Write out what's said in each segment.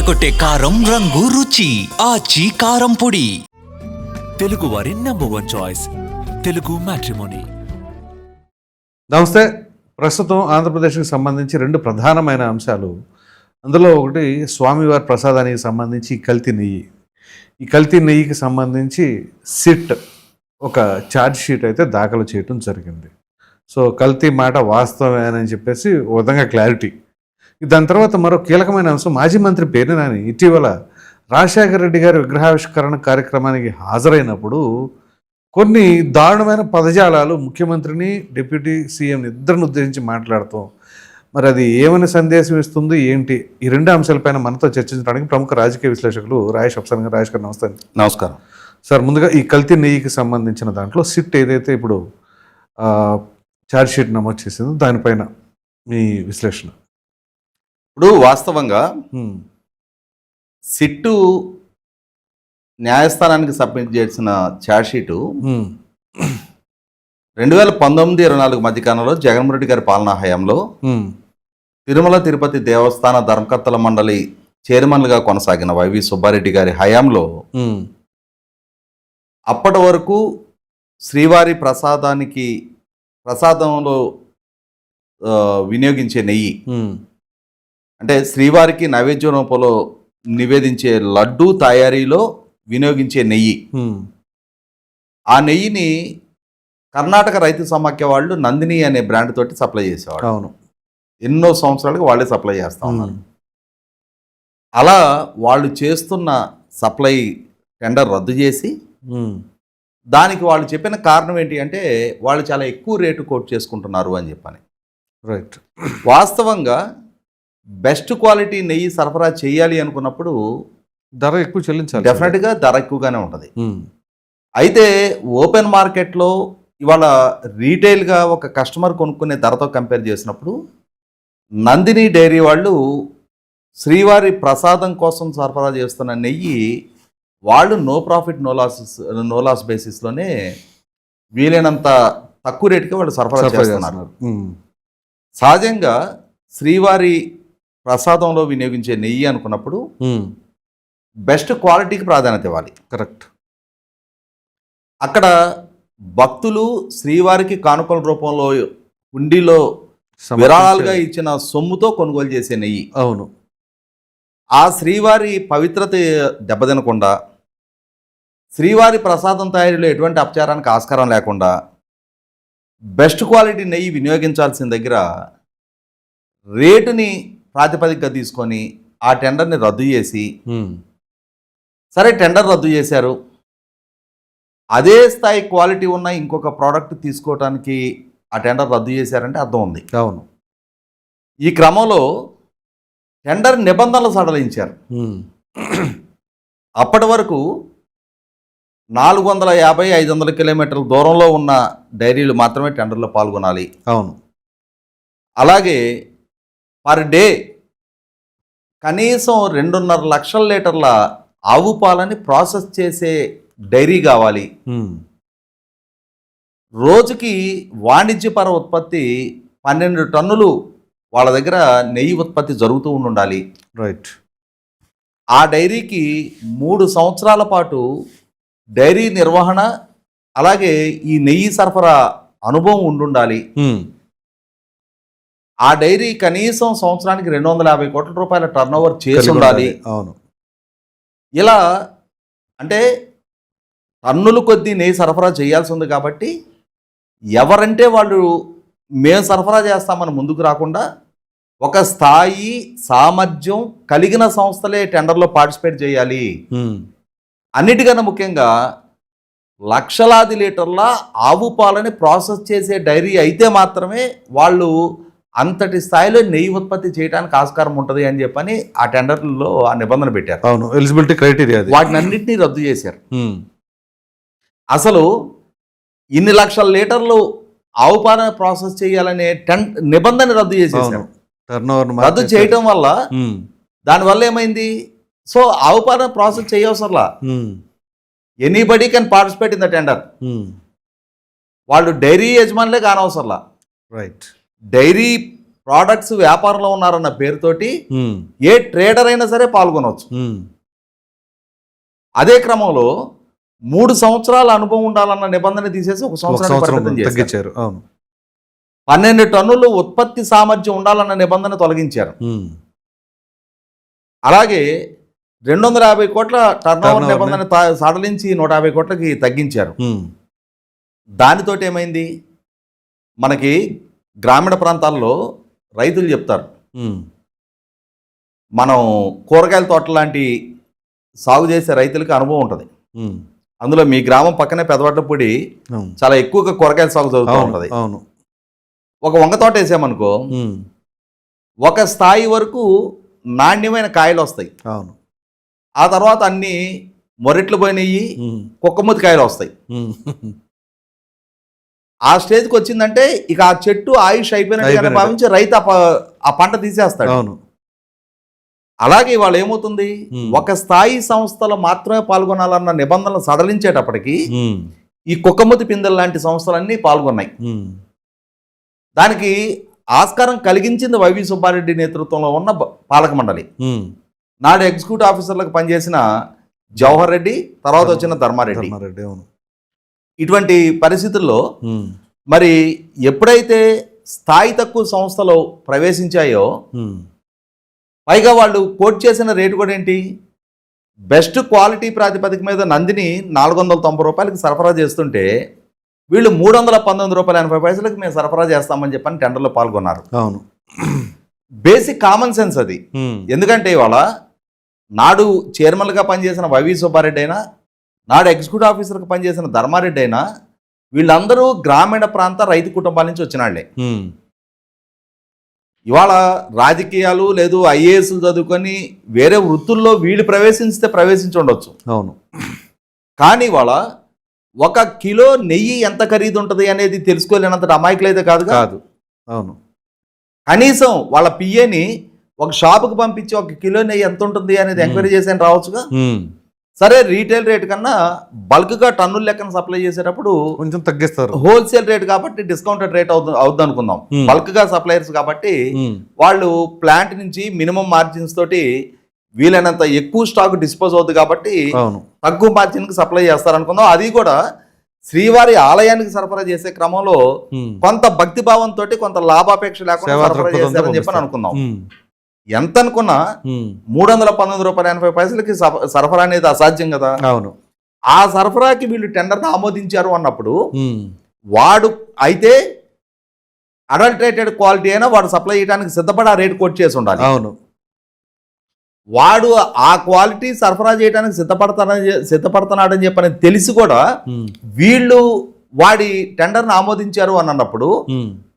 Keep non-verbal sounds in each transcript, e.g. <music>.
అదరకొట్టే కారం రంగు రుచి. ఆచి కారం పొడి. తెలుగు వారి number one choice Telugu Matrimony నమస్తే. ప్రస్తుతం ఆంధ్రప్రదేశ్కి సంబంధించి రెండు ప్రధానమైన అంశాలు. అందులో ఒకటి స్వామివారి ప్రసాదానికి సంబంధించి ఈ కల్తీ నెయ్యి. ఈ కల్తీ నెయ్యికి సంబంధించి సిట్ ఒక ఛార్జ్ షీట్ అయితే దాఖలు చేయటం జరిగింది. సో కల్తీ మాట వాస్తవమే అని చెప్పేసి విధంగా క్లారిటీ దాని తర్వాత మరో కీలకమైన అంశం మాజీ మంత్రి పేరు నాని. ఇటీవల రాజశేఖర రెడ్డి గారి విగ్రహావిష్కరణ కార్యక్రమానికి హాజరైనప్పుడు కొన్ని దారుణమైన పదజాలాలు ముఖ్యమంత్రిని డిప్యూటీ సీఎం ఇద్దరిని ఉద్దేశించి మాట్లాడుతాం మరి అది ఏమని సందేశం ఇస్తుంది ఏంటి? ఈ రెండు అంశాలపైన మనతో చర్చించడానికి ప్రముఖ రాజకీయ విశ్లేషకులు రాయేష్ అప్సాన్ గారు. రాయేష్ గారు నమస్తే. నమస్కారం. సార్ ముందుగా ఈ కల్తీ నెయ్యికి సంబంధించిన దాంట్లో సిట్ ఏదైతే ఇప్పుడు ఛార్జ్ షీట్ నమోదు చేసిందో దానిపైన మీ విశ్లేషణ. ఇప్పుడు వాస్తవంగా. సిట్టు న్యాయస్థానానికి సబ్మిట్ చేసిన ఛార్జ్షీటు. రెండు వేల పంతొమ్మిది ఇరవై నాలుగు మధ్యకాలంలో జగన్మోహన్ రెడ్డి గారి పాలనా హయాంలో. తిరుమల తిరుపతి దేవస్థాన ధర్మకర్తల మండలి చైర్మన్లుగా కొనసాగిన వైవి సుబ్బారెడ్డి గారి హయాంలో. అప్పటి వరకు శ్రీవారి ప్రసాదానికి ప్రసాదంలో వినియోగించే నెయ్యి. అంటే శ్రీవారికి నైవేద్య రూపంలో నివేదించే లడ్డు తయారీలో వినియోగించే నెయ్యి. ఆ నెయ్యిని కర్ణాటక రైతు సమాఖ్య వాళ్ళు నందిని అనే బ్రాండ్ తోటి సప్లై చేసేవాడు అవును ఎన్నో సంవత్సరాలుగా వాళ్ళే సప్లై చేస్తా ఉన్నారు. అలా వాళ్ళు చేస్తున్న సప్లై టెండర్ రద్దు చేసి. దానికి వాళ్ళు చెప్పిన కారణం ఏంటి అంటే వాళ్ళు చాలా ఎక్కువ రేటు కోట్ చేసుకుంటున్నారు అని చెప్పని రైట్ వాస్తవంగా బెస్ట్ క్వాలిటీ నెయ్యి సరఫరా చేయాలి అనుకున్నప్పుడు ధర ఎక్కువ చెల్లించాలి డెఫినెట్గా ధర ఎక్కువగానే ఉంటుంది. అయితే ఓపెన్ మార్కెట్లో ఇవాళ రీటైల్గా ఒక కస్టమర్ కొనుక్కునే ధరతో కంపేర్ చేసినప్పుడు నందిని డైరీ వాళ్ళు శ్రీవారి ప్రసాదం కోసం సరఫరా చేస్తున్న నెయ్యి వాళ్ళు no profit no loss no loss బేసిస్లోనే వీలైనంత తక్కువ రేటుకి వాళ్ళు సరఫరా చేస్తున్నారు. సహజంగా శ్రీవారి ప్రసాదంలో వినియోగించే నెయ్యి అనుకున్నప్పుడు. బెస్ట్ క్వాలిటీకి ప్రాధాన్యత ఇవ్వాలి. కరెక్ట్. అక్కడ భక్తులు శ్రీవారికి కానుకల రూపంలో హుండీలో విరాళాలుగా ఇచ్చిన సొమ్ముతో కొనుగోలు చేసే నెయ్యి. అవును. ఆ శ్రీవారి పవిత్రత దెబ్బతినకుండా శ్రీవారి ప్రసాదం తయారీలో ఎటువంటి అపచారానికి ఆస్కారం లేకుండా బెస్ట్ క్వాలిటీ నెయ్యి వినియోగించాల్సిన దగ్గర రేటుని ప్రాతిపదికగా తీసుకొని ఆ టెండర్ని రద్దు చేసి. సరే టెండర్ రద్దు చేశారు. అదే స్థాయి క్వాలిటీ ఉన్న ఇంకొక ప్రోడక్ట్ తీసుకోవడానికి ఆ టెండర్ రద్దు చేశారంటే అర్థం ఉంది. అవును. ఈ క్రమంలో టెండర్ నిబంధనలు సడలించారు. అప్పటి వరకు నాలుగు వందల యాభై ఐదు వందల కిలోమీటర్ల దూరంలో ఉన్న డైరీలు మాత్రమే టెండర్లో పాల్గొనాలి. అవును. అలాగే పర్ డే. కనీసం రెండున్నర లక్షల లీటర్ల ఆవు పాలని ప్రాసెస్ చేసే డైరీ కావాలి. రోజుకి వాణిజ్యపర ఉత్పత్తి పన్నెండు టన్నులు వాళ్ళ దగ్గర నెయ్యి ఉత్పత్తి జరుగుతూ ఉండాలి రైట్. ఆ డైరీకి మూడు సంవత్సరాల పాటు డైరీ నిర్వహణ అలాగే ఈ నెయ్యి సరఫరా అనుభవం ఉండుండాలి. ఆ డైరీ కనీసం సంవత్సరానికి రెండు వందల యాభై కోట్ల రూపాయల టర్న్ ఓవర్ చేసి ఉండాలి. అవును. ఇలా అంటే టన్నులు కొద్దీ నెయ్యి సరఫరా చేయాల్సి ఉంది కాబట్టి ఎవరంటే వాళ్ళు మేము సరఫరా చేస్తామని ముందుకు రాకుండా ఒక స్థాయి సామర్థ్యం కలిగిన సంస్థలే టెండర్లో పార్టిసిపేట్ చేయాలి. అన్నిటికన్నా ముఖ్యంగా లక్షలాది లీటర్ల ఆవు పాలని ప్రాసెస్ చేసే డైరీ అయితే మాత్రమే వాళ్ళు అంతటి స్థాయిలో నెయ్యి ఉత్పత్తి చేయడానికి ఆస్కారం ఉంటుంది అని చెప్పని ఆ టెండర్లలో ఆ నిబంధన పెట్టారు. అవును ఎలిజిబిలిటీ క్రైటీరియా వాటిని అన్నింటినీ రద్దు చేశారు. అసలు ఇన్ని లక్షల లీటర్లు ఆవు పాలన ప్రాసెస్ చేయాలనే టెన్ నిబంధన రద్దు చేసేసారు రద్దు చేయటం వల్ల దానివల్ల ఏమైంది? సో ఆవు పాలన process చేయవసరంలా. Anybody can participate in the tender వాళ్ళు డైరీ యజమానులే కానవసరంలా. రైట్ డైరీ ప్రోడక్ట్స్ వ్యాపారంలో ఉన్నారన్న పేరుతోటి ఏ ట్రేడర్ అయినా సరే పాల్గొనవచ్చు. అదే క్రమంలో మూడు సంవత్సరాల అనుభవం ఉండాలన్న నిబంధన తీసేసి ఒక సంవత్సరం పన్నెండు టన్నులు ఉత్పత్తి సామర్థ్యం ఉండాలన్న నిబంధన తొలగించారు. అలాగే రెండు వందల యాభై కోట్ల టర్న్ ఓవర్ Turnover నిబంధన సడలించి నూట యాభై కోట్లకి తగ్గించారు. దానితోటి ఏమైంది? మనకి గ్రామీణ ప్రాంతాల్లో రైతులు చెప్తారు మనం కూరగాయల తోట లాంటి సాగు చేసే రైతులకి అనుభవం ఉంటుంది. అందులో మీ గ్రామం పక్కనే పెదవట్టపూడి అవును. చాలా ఎక్కువగా కూరగాయల సాగు జరుగుతూ ఉంటుంది. అవును. ఒక వంగ తోట వేసామనుకో ఒక స్థాయి వరకు నాణ్యమైన కాయలు వస్తాయి. అవును. ఆ తర్వాత అన్ని మొరెట్లు పోయినాయి కుక్కముతి కాయలు వస్తాయి. <laughs> ఆ స్టేజ్కి వచ్చిందంటే ఇక ఆ చెట్టు ఆయుష్ అయిపోయినట్టు. భావించి రైతు ఆ పంట తీసేస్తాడు. అవును. అలాగే ఇవాళ ఏమవుతుంది. ఒక స్థాయి సంస్థలు మాత్రమే పాల్గొనాలన్న నిబంధనలు సడలించేటప్పటికి ఈ కుక్కముతి పిందెల లాంటి సంస్థలన్నీ పాల్గొన్నాయి. దానికి ఆస్కారం కలిగించింది వైవి సుబ్బారెడ్డి నేతృత్వంలో ఉన్న పాలక మండలి. నాడు ఎగ్జిక్యూటివ్ ఆఫీసర్లకు పనిచేసిన జవహర్ రెడ్డి తర్వాత వచ్చిన ధర్మారెడ్డి. ధర్మారెడ్డి అవును. ఇటువంటి పరిస్థితుల్లో మరి ఎప్పుడైతే స్థాయి తక్కువ సంస్థలు ప్రవేశించాయో పైగా వాళ్ళు కోట్ చేసిన రేటు కూడా ఏంటి? బెస్ట్ క్వాలిటీ ప్రాతిపదిక మీద నందిని నాలుగు వందల తొంభై రూపాయలకి సరఫరా చేస్తుంటే వీళ్ళు మూడు వందల పంతొమ్మిది రూపాయల ఎనభై పైసలకి మేము సరఫరా చేస్తామని చెప్పని టెండర్లో పాల్గొన్నారు. అవును. బేసిక్ కామన్ సెన్స్ అది. ఎందుకంటే ఇవాళ నాడు చైర్మన్గా పనిచేసిన వైవి సుబ్బారెడ్డి అయినా నాడు ఎగ్జిక్యూటివ్ ఆఫీసర్గా పనిచేసిన ధర్మారెడ్డి అయినా వీళ్ళందరూ గ్రామీణ ప్రాంత రైతు కుటుంబాల నుంచి వచ్చిన వాళ్ళే. ఇవాళ రాజకీయాలు లేదు ఐఏఎస్లు చదువుకొని వేరే వృత్తుల్లో వీళ్ళు ప్రవేశించితే ప్రవేశించి ఉండొచ్చు. అవును. కానీ ఇవాళ ఒక కిలో నెయ్యి ఎంత ఖరీదు ఉంటుంది అనేది తెలుసుకోలేనంత అమాయకులైతే కాదుగా? కాదు. అవును. కనీసం వాళ్ళ పిఏని ఒక షాపుకి పంపించి ఒక కిలో నెయ్యి ఎంత ఉంటుంది అనేది ఎంక్వైరీ చేసి రావచ్చుగా? సరే రీటైల్ రేట్ కన్నా బల్క్గా టన్నుల లెక్కన సప్లై చేసేటప్పుడు కొంచెం తగ్గిస్తారు. హోల్సేల్ రేట్ కాబట్టి డిస్కౌంటెడ్ రేట్ అవుతుంది అవుద్ది అనుకుందాం Hmm. బల్క్గా సప్లయర్స్ కాబట్టి ఉమ్, వాళ్ళు ప్లాంట్ నుంచి మినిమం మార్జిన్స్ తోటి వీలైనంత ఎక్కువ స్టాక్ డిస్పోజ్ అవుతుంది కాబట్టి తక్కువ మార్జిన్కి సప్లై చేస్తారనుకుందాం. అది కూడా శ్రీవారి ఆలయానికి సరఫరా చేసే క్రమంలో ఉమ్, కొంత భక్తి భావంతో కొంత లాభాపేక్ష లేకుండా సరఫరా చేస్తారని చెప్పని. అనుకుందాం. ఉమ్, ఎంత అనుకున్నా మూడు వందల పంతొమ్మిది రూపాయల ఎనభై పైసలకి సరఫరా అనేది అసాధ్యం కదా. అవును. ఆ సరఫరాకి వీళ్ళు టెండర్ని ఆమోదించారు అన్నప్పుడు వాడు అయితే అడల్టరేటెడ్ క్వాలిటీ అయినా వాడు సప్లై చేయడానికి సిద్ధపడి ఆ రేట్ కోట్ చేసి ఉండాలి. అవును. వాడు ఆ క్వాలిటీ సరఫరా చేయడానికి సిద్ధపడతానని సిద్ధపడుతున్నాడని చెప్పని తెలిసి కూడా వీళ్ళు వాడి టెండర్ని ఆమోదించారు అని అన్నప్పుడు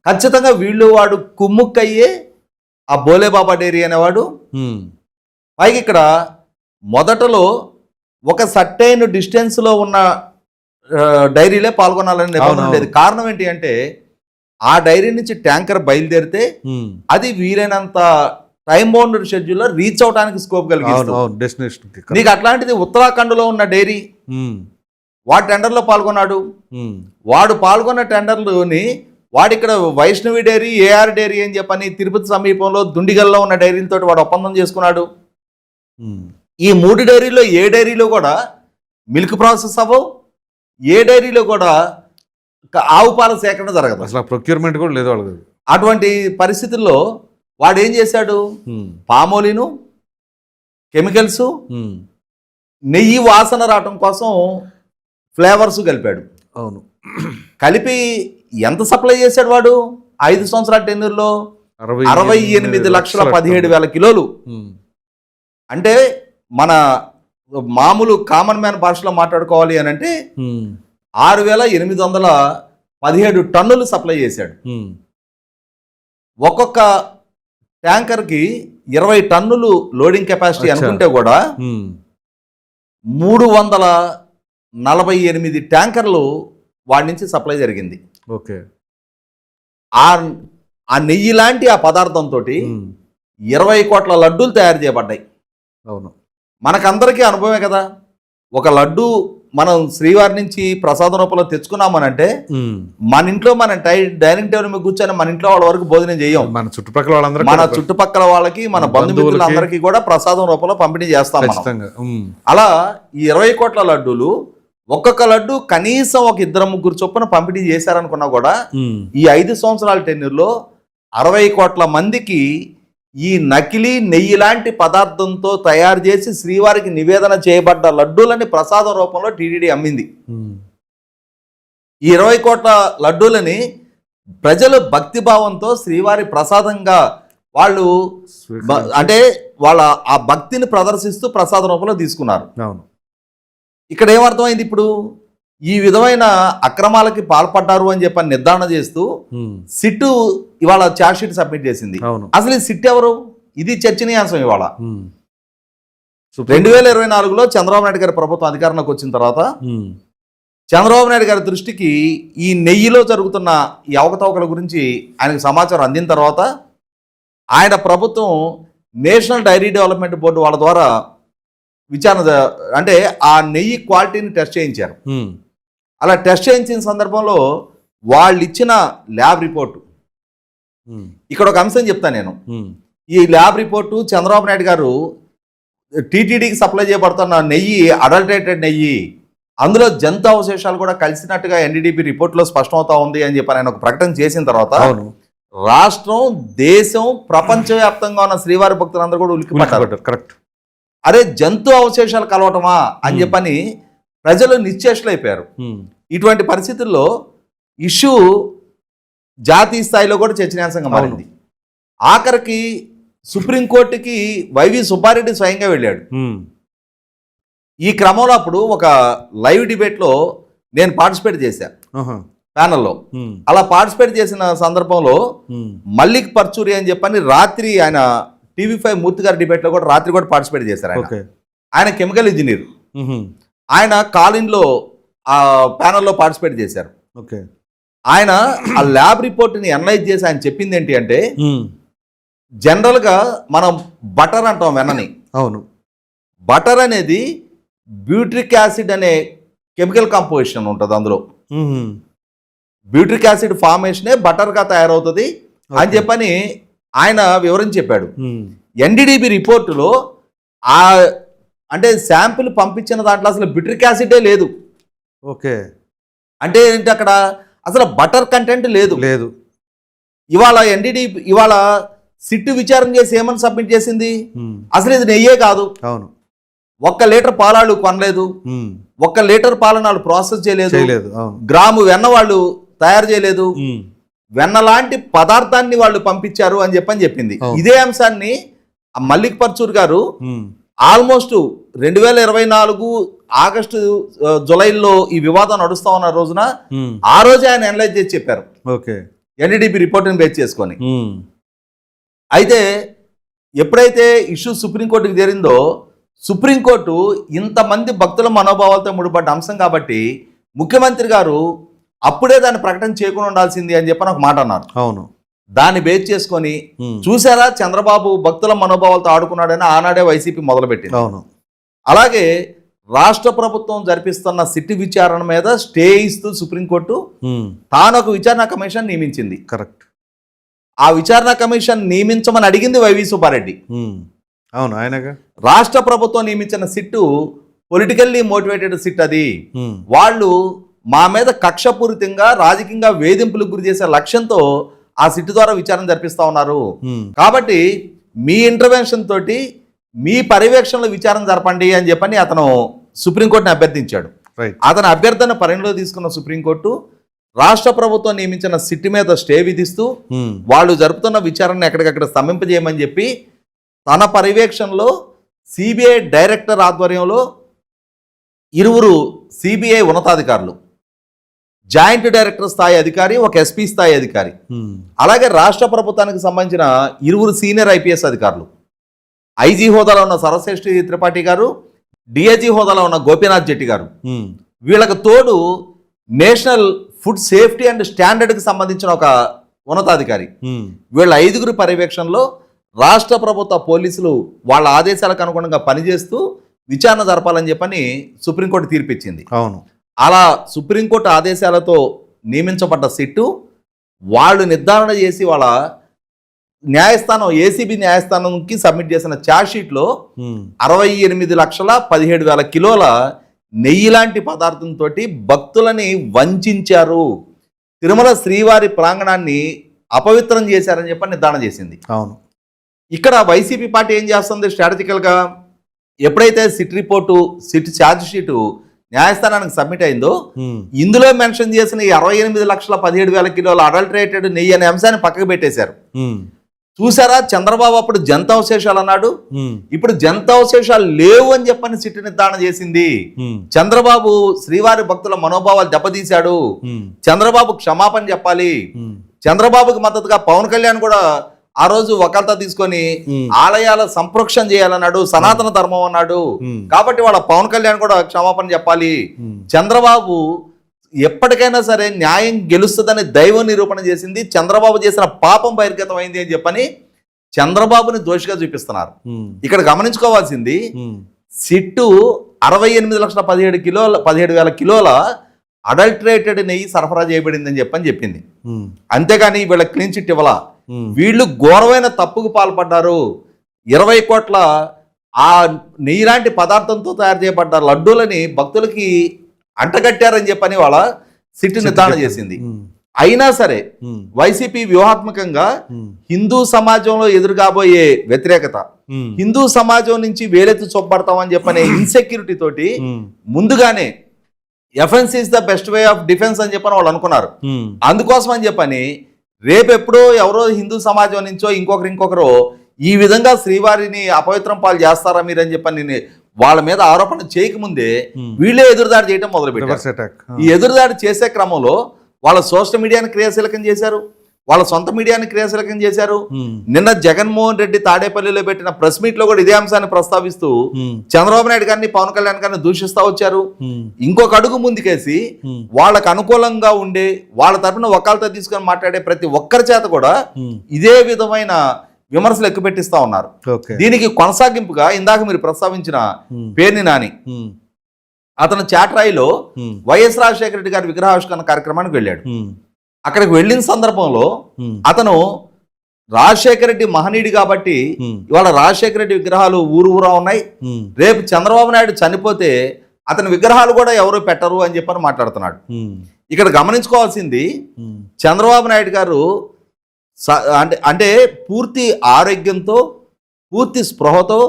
ఖచ్చితంగా వీళ్ళు వాడు కుమ్ముక్కయ్యే ఆ బోలేబాబా డైరీ అనేవాడు? పైగా ఇక్కడ మొదటలో ఒక సర్టైన్ డిస్టెన్స్లో ఉన్న డైరీలే పాల్గొనాలని నిబంధన అవును. కారణం ఏంటి అంటే ఆ డైరీ నుంచి ట్యాంకర్ బయలుదేరితే అది వీలైనంత టైం బౌండెడ్ షెడ్యూల్లో రీచ్ అవడానికి స్కోప్ డెస్టినేషన్ నీకు అట్లాంటిది ఉత్తరాఖండ్లో ఉన్న డైరీ వాడు టెండర్లో పాల్గొన్నాడు. వాడు పాల్గొన్న టెండర్లోని వాడు ఇక్కడ వైష్ణవి డైరీ ఏఆర్ డైరీ అని చెప్పని తిరుపతి సమీపంలో దుండిగల్లో ఉన్న డైరీలతో వాడు ఒప్పందం చేసుకున్నాడు. ఈ మూడు డైరీలో ఏ డైరీలో కూడా మిల్క్ ప్రాసెస్ అవ్వవు ఏ డైరీలో కూడా ఆవు పాల సేకరణ జరగదు. అసలు ప్రొక్యూర్మెంట్ కూడా లేదు వాళ్ళకి. అటువంటి పరిస్థితుల్లో వాడు ఏం చేశాడు? పామోలిను కెమికల్స్ నెయ్యి వాసన రావటం కోసం ఫ్లేవర్స్ కలిపాడు. అవును. కలిపి ఎంత సప్లై చేశాడు వాడు? ఐదు సంవత్సరాల టెన్యూర్లో అరవై ఎనిమిది లక్షల పదిహేడు వేల కిలోలు. అంటే మన మామూలు కామన్ మ్యాన్ భాషలో మాట్లాడుకోవాలి అని అంటే ఆరు వేల ఎనిమిది వందల పదిహేడు టన్నులు సప్లై చేశాడు. ఒక్కొక్క ట్యాంకర్కి ఇరవై టన్నులు లోడింగ్ కెపాసిటీ. అనుకుంటే కూడా మూడు వందల నలభై ఎనిమిది ట్యాంకర్లు వాడి నుంచి సప్లై జరిగింది. ఓకే. ఆ ఆ నెయ్యి లాంటి ఆ పదార్థంతో ఇరవై కోట్ల లడ్డూలు తయారు చేయబడ్డాయి. అవును. మనకందరికీ అనుభవమే కదా? ఒక లడ్డు మనం శ్రీవారి నుంచి ప్రసాదం రూపంలో తెచ్చుకున్నామనంటే. మన ఇంట్లో మనం డైనింగ్ టేబుల్ మీద కూర్చొని మన ఇంట్లో వాళ్ళ వరకు భోజనం చేయం. మన చుట్టుపక్కల వాళ్ళందరూ మన చుట్టుపక్కల వాళ్ళకి మన బంధుమిత్రులందరికీ కూడా ప్రసాదం రూపంలో పంపిణీ చేస్తాం. అలా ఈ ఇరవై కోట్ల లడ్డూలు ఒక్కొక్క లడ్డు కనీసం ఒక ఇద్దరు ముగ్గురు చొప్పున పంపిణీ చేశారనుకున్నా కూడా. ఈ ఐదు సంవత్సరాల టెన్యూర్లో అరవై కోట్ల మందికి ఈ నకిలీ నెయ్యి లాంటి పదార్థంతో తయారు చేసి శ్రీవారికి నివేదన చేయబడ్డ లడ్డూలని ప్రసాదం రూపంలో టీడీడీ అమ్మింది. ఈ ఇరవై కోట్ల లడ్డూలని ప్రజలు భక్తిభావంతో శ్రీవారి ప్రసాదంగా వాళ్ళు అంటే వాళ్ళ ఆ భక్తిని ప్రదర్శిస్తూ ప్రసాద రూపంలో తీసుకున్నారు అవును ఇక్కడ ఏమర్థమైంది ఇప్పుడు ఈ విధమైన అక్రమాలకి పాల్పడ్డారు అని చెప్పని నిర్ధారణ చేస్తూ. సిట్టు ఇవాళ ఛార్జ్ షీట్ సబ్మిట్ చేసింది అసలు ఈ సిట్ ఎవరు ఇది చర్చనీయాంశం ఇవాళ. రెండు వేల ఇరవై నాలుగులో చంద్రబాబు నాయుడు గారి ప్రభుత్వం అధికారంలోకి వచ్చిన తర్వాత. చంద్రబాబు నాయుడు గారి దృష్టికి ఈ నెయ్యిలో జరుగుతున్న ఈ అవకతవకల గురించి ఆయనకు సమాచారం అందిన తర్వాత ఆయన ప్రభుత్వం నేషనల్ డైరీ డెవలప్మెంట్ బోర్డు వాళ్ళ ద్వారా విచారణ అంటే ఆ నెయ్యి క్వాలిటీని టెస్ట్ చేయించారు. అలా టెస్ట్ చేయించిన సందర్భంలో వాళ్ళు ఇచ్చిన ల్యాబ్ రిపోర్టు. ఇక్కడ ఒక అంశం చెప్తాను నేను. ఈ ల్యాబ్ రిపోర్టు చంద్రబాబు నాయుడు గారు టీటీడీకి సప్లై చేయబడుతున్న నెయ్యి అడల్టరేటెడ్ నెయ్యి అందులో జంతు అవశేషాలు కూడా కలిసినట్టుగా ఎన్డీడీపీ రిపోర్ట్లో స్పష్టమవుతా ఉంది అని చెప్పి ఆయన ఒక ప్రకటన చేసిన తర్వాత రాష్ట్రం దేశం ప్రపంచవ్యాప్తంగా ఉన్న శ్రీవారి భక్తులందరూ కూడా ఉలిక్కిపడ్డారు కరెక్ట్ అరే జంతు అవశేషాలు కలవటమా అని చెప్పని ప్రజలు నిశ్చేష్లైపోయారు ఉమ్. ఇటువంటి పరిస్థితుల్లో ఇష్యూ జాతీయ స్థాయిలో కూడా చర్చనీయాంశంగా మారింది ఆఖరికి సుప్రీంకోర్టుకి వైవి సుబ్బారెడ్డి స్వయంగా వెళ్ళాడు ఉమ్. ఈ క్రమంలో అప్పుడు ఒక లైవ్ డిబేట్లో నేను పార్టిసిపేట్ చేశాను. ప్యానల్లో. అలా పార్టిసిపేట్ చేసిన సందర్భంలో. మల్లిక్ పర్చూరి అని చెప్పని రాత్రి ఆయన టీవీ ఫైవ్ మూర్తి గారి డిబేట్లో కూడా రాత్రి కూడా పార్టిసిపేట్ చేశారు ఆయన. ఆయన కెమికల్ ఇంజనీర్. ఆయన కాలిన్లో ఆ ప్యానల్లో పార్టిసిపేట్ చేశారు. ఓకే. ఆయన ఆ ల్యాబ్ రిపోర్ట్ని అనలైజ్ చేసి ఆయన చెప్పింది ఏంటి అంటే. జనరల్గా మనం బటర్ అంటాం వెన్నని. అవును. బటర్ అనేది బ్యూట్రిక్ యాసిడ్ అనే కెమికల్ కాంపోజిషన్ ఉంటుంది అందులో. బ్యూట్రిక్ యాసిడ్ ఫార్మేషనే బటర్గా తయారవుతుంది. అని. చెప్పని ఆయన వివరించి చెప్పాడు. ఎన్డీడీబీ రిపోర్టులో ఆ అంటే శాంపిల్ పంపించిన దాంట్లో అసలు బ్యూట్రిక్ యాసిడే లేదు. ఓకే. అంటే ఏంటి అక్కడ? అసలు బటర్ కంటెంట్ లేదు. లేదు. ఇవాళ ఎన్డీడీ ఇవాళ సిట్టు విచారణ చేసి ఏమని సబ్మిట్ చేసింది. అసలు ఇది నెయ్యే కాదు. అవును. ఒక్క లీటర్ పాలాళ్ళు కొనలేదు. ఒక్క లీటర్ పాలను వాళ్ళు ప్రాసెస్ చేయలేదు. గ్రాము వెన్న వాళ్ళు తయారు చేయలేదు. ఉమ్. వెన్న లాంటి పదార్థాన్ని వాళ్ళు పంపించారు అని చెప్పని చెప్పింది. ఇదే అంశాన్ని మల్లిక్ పర్చూర్ గారు. ఆల్మోస్ట్ రెండు వేల ఇరవై నాలుగు ఆగస్టు జులైలో ఈ వివాదం నడుస్తా ఉన్న రోజున. ఆ రోజే ఆయన అనలైజ్ చేసి చెప్పారు ఓకే ఎన్డీడీపీ రిపోర్ట్ని బేస్ చేసుకొని. అయితే ఎప్పుడైతే ఇష్యూ సుప్రీంకోర్టుకి చేరిందో సుప్రీంకోర్టు ఇంతమంది భక్తుల మనోభావాలతో ముడిపడ్డ అంశం కాబట్టి ముఖ్యమంత్రి గారు అప్పుడే దాన్ని ప్రకటన చేయకుండా ఉండాల్సింది అని చెప్పని ఒక మాట అన్నారు. అవును. దాన్ని బేస్ చేసుకొని. చూసారా చంద్రబాబు భక్తుల మనోభావాలతో ఆడుకున్నాడని ఆనాడే వైసీపీ మొదలుపెట్టింది. అవును. అలాగే రాష్ట్ర ప్రభుత్వం జరిపిస్తున్న సిట్టి విచారణ మీద స్టే ఇస్తూ సుప్రీంకోర్టు. తాను ఒక విచారణ కమిషన్ నియమించింది. కరెక్ట్. ఆ విచారణ కమిషన్ నియమించమని అడిగింది వైవి సుబ్బారెడ్డి. అవును ఆయనగా? రాష్ట్ర ప్రభుత్వం నియమించిన సిట్టు పొలిటికల్లీ మోటివేటెడ్ సిట్ అది. వాళ్ళు మా మీద కక్షపూరితంగా రాజకీయంగా వేధింపులకు గురి చేసే లక్ష్యంతో ఆ సిట్టు ద్వారా విచారణ జరిపిస్తా ఉన్నారు. కాబట్టి మీ ఇంటర్వెన్షన్ తోటి మీ పర్యవేక్షణలో విచారణ జరపండి అని చెప్పని అతను సుప్రీంకోర్టుని అభ్యర్థించాడు అతని అభ్యర్థన పరిణిలో తీసుకున్న సుప్రీంకోర్టు రాష్ట్ర ప్రభుత్వం నియమించిన సిట్టి మీద స్టే విధిస్తూ. వాళ్ళు జరుపుతున్న విచారణ ఎక్కడికక్కడ స్తంభింపజేయమని చెప్పి తన పర్యవేక్షణలో సిబిఐ డైరెక్టర్ ఆధ్వర్యంలో ఇరువురు సిబిఐ ఉన్నతాధికారులు జాయింట్ డైరెక్టర్ స్థాయి అధికారి ఒక ఎస్పీ స్థాయి అధికారి. అలాగే రాష్ట్ర ప్రభుత్వానికి సంబంధించిన ఇరువురు సీనియర్ ఐపీఎస్ అధికారులు ఐజీ హోదాలో ఉన్న సరశ్రేష్ఠి త్రిపాఠి గారు డిఐజీ హోదాలో ఉన్న గోపీనాథ్ జెట్టి గారు. వీళ్ళకి తోడు నేషనల్ ఫుడ్ సేఫ్టీ అండ్ స్టాండర్డ్కి సంబంధించిన ఒక ఉన్నతాధికారి. వీళ్ళ ఐదుగురు పర్యవేక్షణలో రాష్ట్ర ప్రభుత్వ పోలీసులు వాళ్ళ ఆదేశాలకు అనుగుణంగా పనిచేస్తూ విచారణ జరపాలని చెప్పని సుప్రీంకోర్టు తీర్పిచ్చింది అవును అలా సుప్రీంకోర్టు ఆదేశాలతో నియమించబడ్డ సిట్టు వాళ్ళు నిర్ధారణ చేసి వాళ్ళ న్యాయస్థానం ఏసీబీ న్యాయస్థానంకి సబ్మిట్ చేసిన ఛార్జ్షీట్లో అరవై ఎనిమిది లక్షల పదిహేడు వేల కిలోల నెయ్యి లాంటి పదార్థంతో భక్తులని వంచారు. తిరుమల శ్రీవారి ప్రాంగణాన్ని అపవిత్రం చేశారని చెప్పి నిర్ధారణ చేసింది. అవును. ఇక్కడ వైసీపీ పార్టీ ఏం చేస్తుంది స్ట్రాటజికల్గా ఎప్పుడైతే SIT report SIT charge sheet న్యాయస్థానానికి submit అయిందో ఇందులో మెన్షన్ చేసిన అరవై ఎనిమిది లక్షల పదిహేడు వేల కిలోల అడల్టరేటెడ్ నెయ్యి అనే అంశాన్ని పక్కకు పెట్టేశారు. చూసారా చంద్రబాబు అప్పుడు జంతావశేషాలు అన్నాడు. ఉమ్, ఇప్పుడు జంతావశేషాలు లేవు అని చెప్పని సిట్ నిర్ధారణ చేసింది. చంద్రబాబు శ్రీవారి భక్తుల మనోభావాలు దెబ్బతీశాడు. చంద్రబాబు క్షమాపణ చెప్పాలి. చంద్రబాబుకి మద్దతుగా పవన్ కళ్యాణ్ కూడా ఆ రోజు వకాల్తా తీసుకొని. ఆలయాల సంప్రోక్షణ చేయాలన్నాడు సనాతన ధర్మం అన్నాడు. కాబట్టి వాళ్ళ పవన్ కళ్యాణ్ కూడా క్షమాపణ చెప్పాలి. చంద్రబాబు ఎప్పటికైనా సరే న్యాయం గెలుస్తుందని దైవ నిరూపణ చేసింది. చంద్రబాబు చేసిన పాపం బహిర్గతం అయింది అని చెప్పని చంద్రబాబుని దోషిగా చూపిస్తున్నారు. ఇక్కడ గమనించుకోవాల్సింది సిట్టు అరవై ఎనిమిది లక్షల పదిహేడు కిలోల పదిహేడు వేల కిలోల అడల్టరేటెడ్ నెయ్యి సరఫరా చేయబడిందని చెప్పని చెప్పింది. అంతేగాని వీళ్ళ క్లీన్ చిట్ ఇవ్వాల? వీళ్ళు ఘోరమైన తప్పుకు పాల్పడ్డారు. ఇరవై కోట్ల ఆ నెయ్యి లాంటి పదార్థంతో తయారు చేయబడ్డ లడ్డూలని భక్తులకి అంటగట్టారని చెప్పని వాళ్ళ సిట్ నిర్ధారణ చేసింది. అయినా సరే వైసీపీ వ్యూహాత్మకంగా హిందూ సమాజంలో ఎదురుగాబోయే వ్యతిరేకత హిందూ సమాజం నుంచి వేలెత్తి చూపబడతామని చెప్పనే ఇన్సెక్యూరిటీ తోటి ముందుగానే offence is the best way of defence అని చెప్పని వాళ్ళు అనుకున్నారు. అందుకోసం అని చెప్పని రేపెప్పుడో ఎవరో హిందూ సమాజం నుంచో ఇంకొకరు ఇంకొకరు ఈ విధంగా శ్రీవారిని అపవిత్రం పాలు చేస్తారా మీరు అని చెప్పని నేను వాళ్ళ మీద ఆరోపణ చేయకముందే. వీళ్ళే ఎదురుదాడి చేయడం మొదలు రివర్స్ పెట్టారు అటాక్. ఈ ఎదురుదాడి చేసే క్రమంలో వాళ్ళ సోషల్ మీడియాని క్రియాశీలకం చేశారు. వాళ్ళ సొంత మీడియాని క్రియాశీలకం చేశారు. నిన్న జగన్మోహన్ రెడ్డి తాడేపల్లిలో పెట్టిన ప్రెస్ మీట్లో కూడా ఇదే అంశాన్ని ప్రస్తావిస్తూ చంద్రబాబు నాయుడు గారిని పవన్ కళ్యాణ్ గారిని దూషిస్తా వచ్చారు. ఇంకొక అడుగు ముందుకేసి వాళ్ళకు అనుకూలంగా ఉండే వాళ్ళ తరపున వకాలతో తీసుకొని మాట్లాడే ప్రతి ఒక్కరి చేత కూడా ఇదే విధమైన విమర్శలు ఎక్కుపెట్టిస్తా ఉన్నారు. దీనికి కొనసాగింపుగా ఇందాక మీరు ప్రస్తావించిన పేర్ని నాని. అతను చాట్రాయిలో వైఎస్ రాజశేఖర రెడ్డి గారి విగ్రహావిష్కరణ కార్యక్రమానికి వెళ్ళాడు. అక్కడికి వెళ్ళిన సందర్భంలో ఉమ్, అతను రాజశేఖర రెడ్డి మహనీయుడు కాబట్టి ఉమ్, ఇవాళ రాజశేఖర రెడ్డి విగ్రహాలు ఊరు ఊరా ఉన్నాయి. రేపు చంద్రబాబు నాయుడు చనిపోతే అతని విగ్రహాలు కూడా ఎవరు పెట్టరు అని చెప్పని మాట్లాడుతున్నాడు. ఇక్కడ గమనించుకోవాల్సింది చంద్రబాబు నాయుడు గారు అంటే అంటే పూర్తి ఆరోగ్యంతో పూర్తి స్పృహతో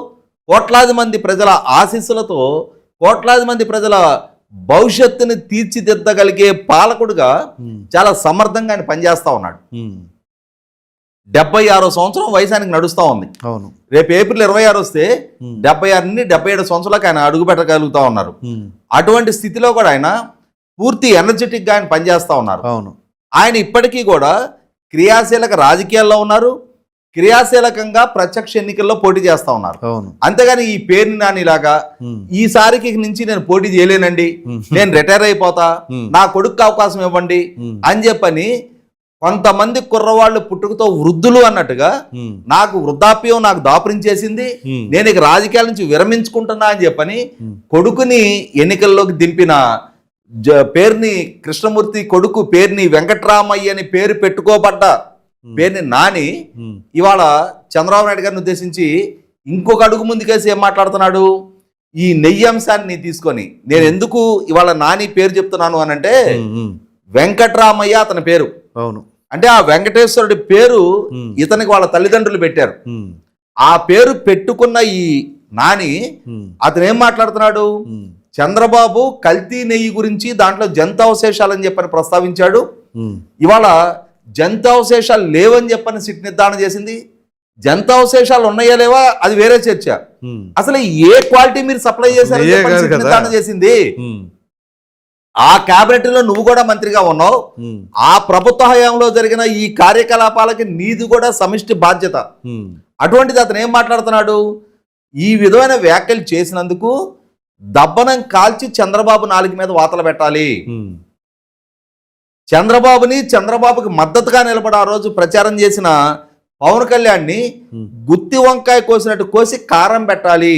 కోట్లాది మంది ప్రజల ఆశీస్సులతో కోట్లాది మంది ప్రజల భవిష్యత్తుని తీర్చిదిద్దగలిగే పాలకుడుగా చాలా సమర్థంగా ఆయన పనిచేస్తా ఉన్నాడు. డెబ్బై ఆరో సంవత్సరం వయసానికి నడుస్తూ ఉంది. అవును. రేపు ఏప్రిల్ ఇరవై ఆరు వస్తే డెబ్బై ఆరు నుండి డెబ్బై ఏడు సంవత్సరాలకు ఆయన అడుగు పెట్టగలుగుతా ఉన్నారు. అటువంటి స్థితిలో కూడా ఆయన పూర్తి ఎనర్జెటిక్గా ఆయన పనిచేస్తా ఉన్నారు. అవును. ఆయన ఇప్పటికీ కూడా క్రియాశీలక రాజకీయాల్లో ఉన్నారు. క్రియాశీలకంగా ప్రత్యక్ష ఎన్నికల్లో పోటీ చేస్తా ఉన్నారు. అంతేగాని ఈ పేరుని నానిలాగా ఉమ్, ఈసారికి నుంచి నేను పోటీ చేయలేనండి. నేను రిటైర్ అయిపోతా. నా కొడుకు అవకాశం ఇవ్వండి అని చెప్పని కొంతమంది కుర్రవాళ్ళు పుట్టుకతో వృద్ధులు అన్నట్టుగా నాకు వృద్ధాప్యం నాకు దాపురించేసింది. నేను ఇక రాజకీయాల నుంచి విరమించుకుంటున్నా అని చెప్పని కొడుకుని ఎన్నికల్లోకి దింపిన పేరుని కృష్ణమూర్తి కొడుకు పేరుని వెంకట్రామయ్య అని పేరు పెట్టుకోబడ్డ పేరుని నాని ఇవాళ చంద్రబాబు నాయుడు గారిని ఉద్దేశించి ఇంకొక అడుగు ముందుకేసి ఏం మాట్లాడుతున్నాడు? ఈ నెయ్యి అంశాన్ని తీసుకొని నేను ఎందుకు ఇవాళ నాని పేరు చెప్తున్నాను అని అంటే వెంకట్రామయ్య అతని పేరు. అవును. అంటే ఆ వెంకటేశ్వరుడి పేరు ఇతనికి వాళ్ళ తల్లిదండ్రులు పెట్టారు. ఆ పేరు పెట్టుకున్న ఈ నాని అతను ఏం మాట్లాడుతున్నాడు? చంద్రబాబు కల్తీ నెయ్యి గురించి దాంట్లో జంతావశేషాలని చెప్పని ప్రస్తావించాడు. ఇవాళ జంతావశేషాలు లేవని చెప్పని సిట్ నిర్ధారణ చేసింది. జంతావశేషాలు ఉన్నాయా లేవా? అది వేరే చర్చ. అసలు ఏ క్వాలిటీ మీరు సప్లై. నిర్ధారణ చేసింది? ఆ క్యాబినెట్లో నువ్వు కూడా మంత్రిగా ఉన్నావు. ఆ ప్రభుత్వ హయాంలో జరిగిన ఈ కార్యకలాపాలకి నీది కూడా సమిష్టి బాధ్యత. అటువంటిది అతను ఏం మాట్లాడుతున్నాడు? ఈ విధమైన వ్యాఖ్యలు చేసినందుకు దబ్బనం కాల్చి చంద్రబాబు నాలుగు మీద వాతలు పెట్టాలి. చంద్రబాబుని చంద్రబాబుకి మద్దతుగా నిలబడి ఆ రోజు ప్రచారం చేసిన పవన్ కళ్యాణ్ని గుత్తి వంకాయ కోసినట్టు కోసి కారం పెట్టాలి.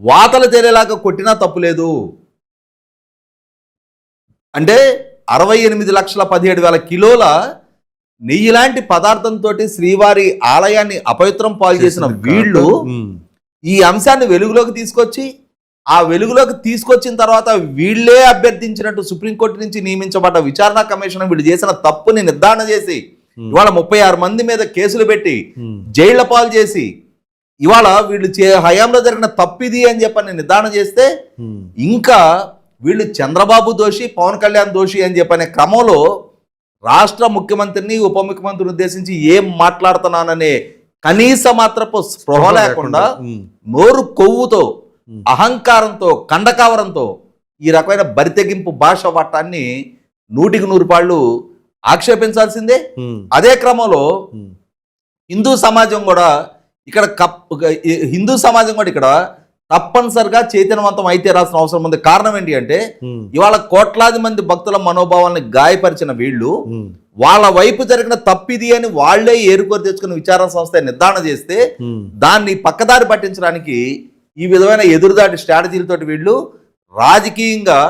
వాతలు తేలేలాగా కొట్టినా తప్పులేదు అంటే అరవై ఎనిమిది లక్షల పదిహేడు వేల కిలోల నెయ్యి లాంటి పదార్థంతో శ్రీవారి ఆలయాన్ని అపవిత్రం పాలు చేసిన వీళ్ళు ఈ అంశాన్ని వెలుగులోకి తీసుకొచ్చి ఆ వెలుగులోకి తీసుకొచ్చిన తర్వాత వీళ్ళే అభ్యర్థించినట్టు సుప్రీంకోర్టు నుంచి నియమించబడ్డ విచారణ కమిషన్ వీళ్ళు చేసిన తప్పుని నిర్ధారణ చేసి ఇవాళ ముప్పై ఆరు మంది మీద కేసులు పెట్టి ఉమ్, జైళ్ళ పాలు చేసి ఇవాళ వీళ్ళు చే హయాంలో జరిగిన తప్పిది అని చెప్పని నిర్ధారణ చేస్తే ఉమ్, ఇంకా వీళ్ళు చంద్రబాబు దోషి పవన్ కళ్యాణ్ దోషి అని చెప్పనే క్రమంలో రాష్ట్ర ముఖ్యమంత్రిని ఉప ముఖ్యమంత్రిని ఉద్దేశించి ఏం మాట్లాడుతున్నాననే కనీస మాత్రపు స్పృహ లేకుండా నోరు కొవ్వుతో. అహంకారంతో కండకావరంతో ఈ రకమైన బరితెగింపు భాష వాటాన్ని నూటికి నూరు పాళ్ళు ఆక్షేపించాల్సిందే. అదే క్రమంలో హిందూ సమాజం కూడా ఇక్కడ కప్ హిందూ సమాజం కూడా ఇక్కడ తప్పనిసరిగా చైతన్యవంతం అయితే రాసిన అవసరం ఉంది. కారణం ఏంటి అంటే ఇవాళ కోట్లాది మంది భక్తుల మనోభావాల్ని గాయపరిచిన వీళ్ళు వాళ్ళ వైపు జరిగిన తప్పిది అని వాళ్ళే ఏరుకోరి తెచ్చుకున్న విచారణ సంస్థ నిర్ధారణ చేస్తే దాన్ని పక్కదారి పట్టించడానికి ఈ విధమైన ఎదురుదాటి స్ట్రాటజీలతోటి వీళ్ళు రాజకీయంగా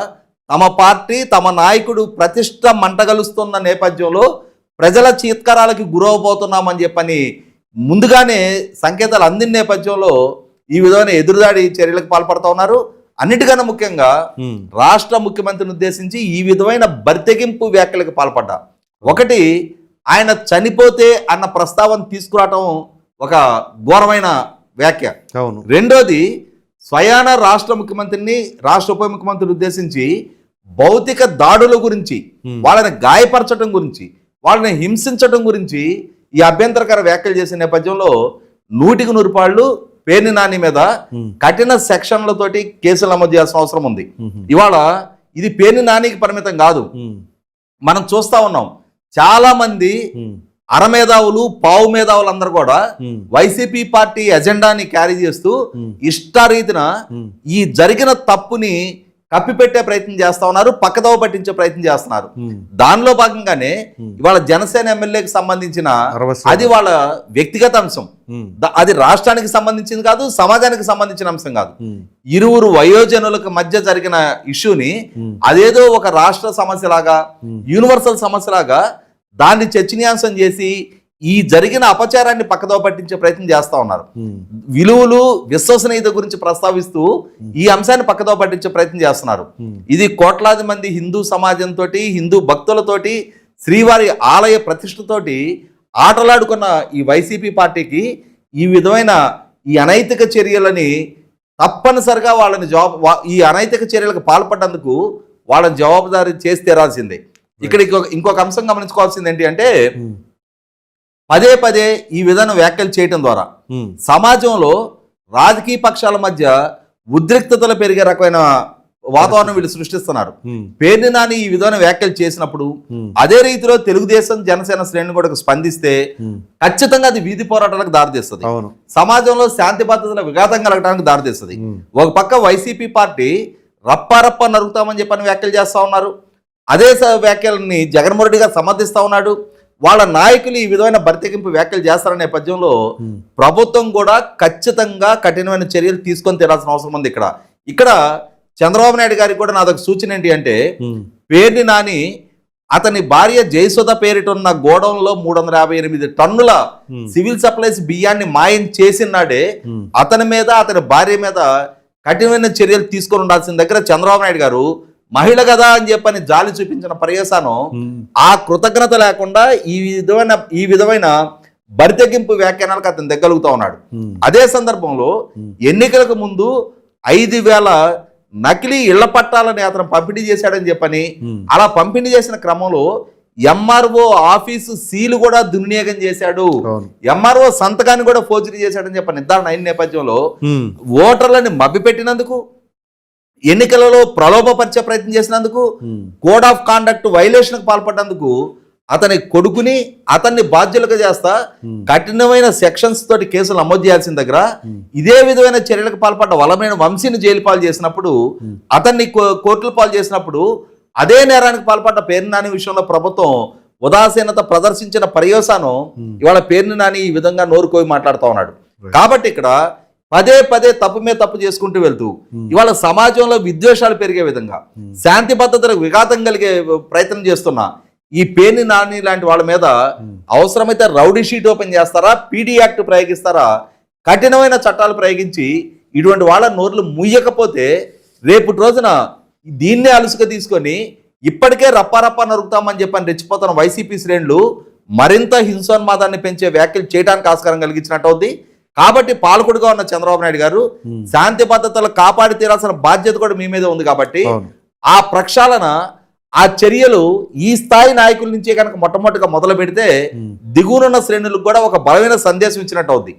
తమ పార్టీ తమ నాయకుడు ప్రతిష్ట మంటగలుస్తున్న నేపథ్యంలో ప్రజల చీత్కారాలకి గురవబోతున్నామని చెప్పని ముందుగానే సంకేతాలు అందిన నేపథ్యంలో ఈ విధమైన ఎదురుదాడి చర్యలకు పాల్పడుతూ ఉన్నారు. అన్నిటికన్నా ముఖ్యంగా రాష్ట్ర ముఖ్యమంత్రిని ఉద్దేశించి ఈ విధమైన బరితెగింపు వ్యాఖ్యలకు పాల్పడ్డా. ఒకటి ఆయన చనిపోతే అన్న ప్రస్తావన తీసుకురావటం ఒక ఘోరమైన వ్యాఖ్య. అవును. రెండోది స్వయాన రాష్ట్ర ముఖ్యమంత్రిని రాష్ట్ర ఉప ముఖ్యమంత్రిని ఉద్దేశించి భౌతిక దాడుల గురించి. వాళ్ళని గాయపరచడం గురించి వాళ్ళని హింసించడం గురించి ఈ అభ్యంతరకర వ్యాఖ్యలు చేసే నేపథ్యంలో నూటికి నూరు పాళ్ళు పేర్ని నాని మీద కఠిన సెక్షన్లతోటి కేసులు నమోదు చేయాల్సిన అవసరం ఉంది. ఇవాళ ఇది పేర్ని నానికి పరిమితం కాదు. మనం చూస్తా ఉన్నాం. చాలా మంది అరమేధావులు పావు మేధావులు అందరూ కూడా వైసీపీ పార్టీ ఎజెండాని క్యారీ చేస్తూ ఇష్టారీతిన ఈ జరిగిన తప్పుని కప్పిపెట్టే ప్రయత్నం చేస్తా ఉన్నారు పక్కదోవ పట్టించే ప్రయత్నం చేస్తున్నారు. దానిలో భాగంగానే. ఇవాళ జనసేన ఎమ్మెల్యేకి సంబంధించిన అది వాళ్ళ వ్యక్తిగత అంశం. అది రాష్ట్రానికి సంబంధించింది కాదు సమాజానికి సంబంధించిన అంశం కాదు. ఇరువురు వయోజనులకు మధ్య జరిగిన ఇష్యూని అదేదో ఒక రాష్ట్ర సమస్యలాగా. యూనివర్సల్ సమస్యలాగా దాన్ని చర్చనీయాంశం చేసి ఈ జరిగిన అపచారాన్ని పక్కదో పట్టించే ప్రయత్నం చేస్తా ఉన్నారు. విలువలు విశ్వసనీయత గురించి ప్రస్తావిస్తూ ఈ అంశాన్ని పక్కదో పట్టించే ప్రయత్నం చేస్తున్నారు. ఇది కోట్లాది మంది హిందూ సమాజంతో హిందూ భక్తులతోటి శ్రీవారి ఆలయ ప్రతిష్టతోటి ఆటలాడుకున్న ఈ వైసీపీ పార్టీకి ఈ విధమైన ఈ అనైతిక చర్యలని తప్పనిసరిగా వాళ్ళని జవాబు ఈ అనైతిక చర్యలకు పాల్పడ్డందుకు వాళ్ళని జవాబుదారీ చేసి తీరాల్సిందే. ఇక్కడ ఇంకొక అంశం గమనించుకోవాల్సింది ఏంటి అంటే ఉమ్, పదే పదే ఈ విధమైన వ్యాఖ్యలు చేయటం ద్వారా ఉమ్, సమాజంలో రాజకీయ పక్షాల మధ్య ఉద్రిక్తతలు పెరిగే రకమైన వాతావరణం వీళ్ళు సృష్టిస్తున్నారు. ఉమ్, పేర్ని నాని ఈ విధమైన వ్యాఖ్యలు చేసినప్పుడు అదే రీతిలో తెలుగుదేశం జనసేన శ్రేణులు కూడా స్పందిస్తే ఖచ్చితంగా అది వీధి పోరాటాలకు దారితీస్తుంది. సమాజంలో శాంతి భద్రతల విఘాతం కలగడానికి దారితీస్తుంది. ఒక పక్క వైసీపీ పార్టీ రప్పారప్ప నరుగుతామని చెప్పని వ్యాఖ్యలు చేస్తా ఉన్నారు. అదే స- వ్యాఖ్యలని జగన్మోహన్ రెడ్డి గారు సమర్థిస్తా ఉన్నాడు. వాళ్ళ నాయకులు ఈ విధమైన బరితెగింపు వ్యాఖ్యలు చేస్తారనే నేపథ్యంలో ప్రభుత్వం కూడా ఖచ్చితంగా కఠినమైన చర్యలు తీసుకొని తీరాల్సిన అవసరం ఉంది ఇక్కడ. ఇక్కడ చంద్రబాబు నాయుడు గారికి కూడా నాదొక సూచన ఏంటి అంటే పేర్ని నాని అతని భార్య జయసుధ పేరిట ఉన్న గోడౌన్లో మూడు వందల యాభై ఎనిమిది టన్నుల సివిల్ సప్లైస్ బియ్యాన్ని మాయం చేసినాడే అతని మీద అతని భార్య మీద కఠినమైన చర్యలు తీసుకొని ఉండాల్సిన దగ్గర చంద్రబాబు నాయుడు గారు మహిళ కదా అని చెప్పని జాలి చూపించిన పర్యవసానం ఉమ్, ఆ కృతజ్ఞత లేకుండా ఈ విధమైన ఈ విధమైన బరితెగింపు వ్యాఖ్యానాలకు అతను దగ్గలుగుతా ఉన్నాడు. అదే సందర్భంలో. ఎన్నికలకు ముందు ఐదు వేల నకిలీ ఇళ్ళ పట్టాలని అతను పంపిణీ చేశాడని చెప్పని అలా పంపిణీ చేసిన క్రమంలో ఎంఆర్ఓ ఆఫీసు సీలు కూడా దుర్వినియోగం చేశాడు. ఎంఆర్ఓ సంతకాన్ని కూడా ఫోర్జరీ చేశాడని చెప్పి నిర్ధారణ అయిన నేపథ్యంలో ఓటర్లని మభ్యపెట్టినందుకు ఎన్నికలలో ప్రలోభపరిచే ప్రయత్నం చేసినందుకు కోడ్ ఆఫ్ కాండక్ట్ వైలేషన్కు పాల్పడ్డందుకు అతని కొడుకుని అతన్ని బాధ్యులుగా చేస్తా ఉమ్, కఠినమైన సెక్షన్స్ తోటి కేసులు నమోదు చేయాల్సిన దగ్గర ఉమ్, ఇదే విధమైన చర్యలకు పాల్పడ్డ వలమైన వంశీని జైలు పాలు చేసినప్పుడు Hmm. అతన్ని కోర్టుల పాలు చేసినప్పుడు అదే నేరానికి పాల్పడ్డ పేరు నాని విషయంలో ప్రభుత్వం ఉదాసీనత ప్రదర్శించిన పర్యవసానం Hmm. ఇవాళ పేరు నాని ఈ విధంగా నోరుకోయి మాట్లాడుతూ ఉన్నాడు. కాబట్టి ఇక్కడ పదే పదే తప్పు మీద తప్పు చేసుకుంటూ వెళ్తూ ఇవాళ సమాజంలో విద్వేషాలు పెరిగే విధంగా శాంతి భద్రతలకు విఘాతం కలిగే ప్రయత్నం చేస్తున్న ఈ పేని నాని లాంటి వాళ్ళ మీద అవసరమైతే రౌడీ షీట్ ఓపెన్ చేస్తారా పీడీ యాక్ట్ ప్రయోగిస్తారా కఠినమైన చట్టాలు ప్రయోగించి ఇటువంటి వాళ్ళ నోర్లు ముయ్యకపోతే రేపు రోజున దీన్నే అలుసుగా తీసుకొని ఇప్పటికే రప్పారప్ప నరుకుతామని చెప్పని రెచ్చిపోతున్న వైసీపీ శ్రేణులు మరింత హింసోన్మాదాన్ని పెంచే వ్యాఖ్యలు చేయడానికి ఆస్కారం కలిగించినట్టు అవుద్ది. కాబట్టి పాలకుడుగా ఉన్న చంద్రబాబు నాయుడు గారు శాంతి భద్రతలు కాపాడి తీరాల్సిన బాధ్యత కూడా మీ మీద ఉంది కాబట్టి. ఆ ప్రక్షాళన ఆ చర్యలు ఈ స్థాయి నాయకుల నుంచే కనుక మొట్టమొదటిగా మొదలు పెడితే దిగువనున్న శ్రేణులకు కూడా ఒక బలమైన సందేశం ఇచ్చినట్టు అవుద్ది.